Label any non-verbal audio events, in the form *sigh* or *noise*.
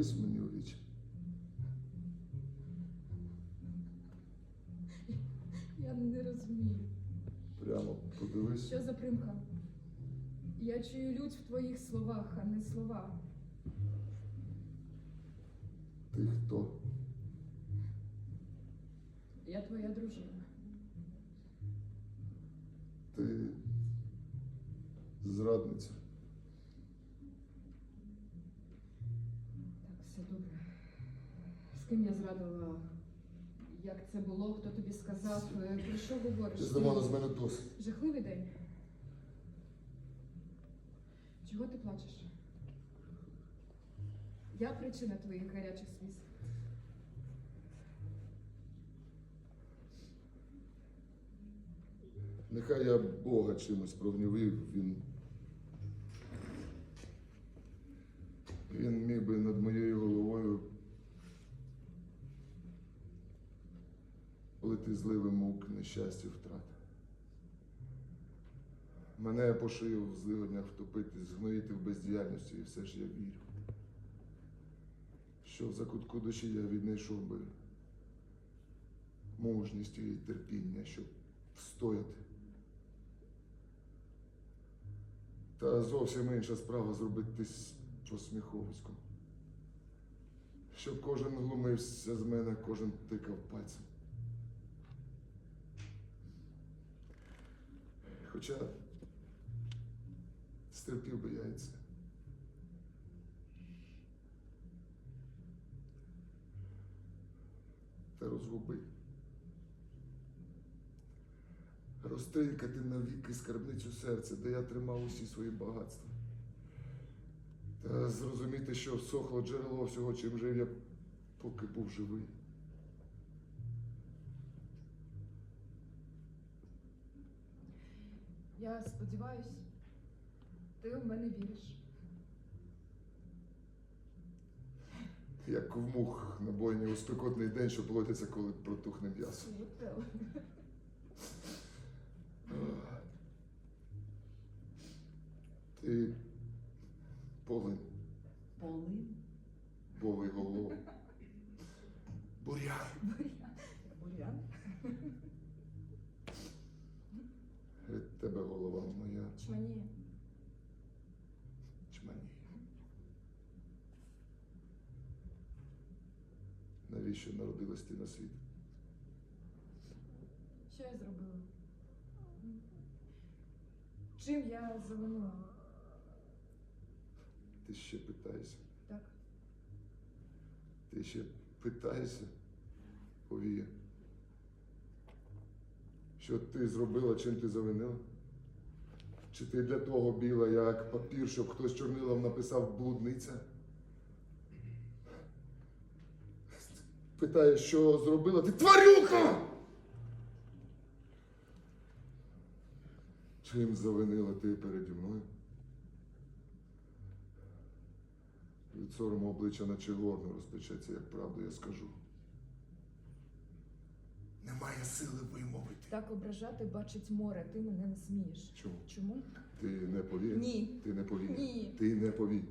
подивись мені у вічі. Я не розумію. Прямо подивись. Що за примха? Я чую лють в твоїх словах, а не слова. Ти хто? Я твоя дружина. Ти зрадниця. Все добре. З ким я зрадила? Як це було? Хто тобі сказав? Е, Про що говориш? Ти здавала з мене досить. Жахливий день. Чого ти плачеш? Я причина твоїх гарячих сліз. Нехай я Бога чимось прогнівив, він. Він міг би над лити зливи мук, нещастя, втрат. Мене по шию в злигоднях втопити, згноїти в бездіяльності, і все ж я вірю, що в закутку душі я віднайшов би мужність і терпіння, щоб встояти. Та зовсім інша справа зробитись посміховиськом. Щоб кожен глумився з мене, кожен тикав пальцем. Хоча стерпів би я і це. Та розгубив. розтринькати навіки скарбницю серця, де я тримав усі свої багатства. Та зрозуміти, що всохло джерело всього, чим жив я, поки був живий. Я сподіваюсь, ти в мене віриш. Як в мух на бойні у спекотний день, що плотяться, коли протухне м'ясо. Ти полин, Полин. болий голов. *laughs* Бурян. Бурян. Від тебе голова моя Чманіє. чманіє. Навіщо народилась ти на світ? Що я зробила? Чим я завинила? Ти ще питаєшся? Так? Ти ще питаєшся, Повія? Що ти зробила, чим ти завинила? Чи ти для того біла, як папір, щоб хтось чорнилом написав блудниця? Питаєш, що зробила? Ти тварюка! Чим завинила ти переді мною? Від сорому обличчя наче горно розпечеться, як правду я скажу. Немає сили вимовити. Так ображати бачить море, ти мене не смієш. Чому? Чому? Ти не повір? Ні. Ти не повір? Ні. Ти не повір.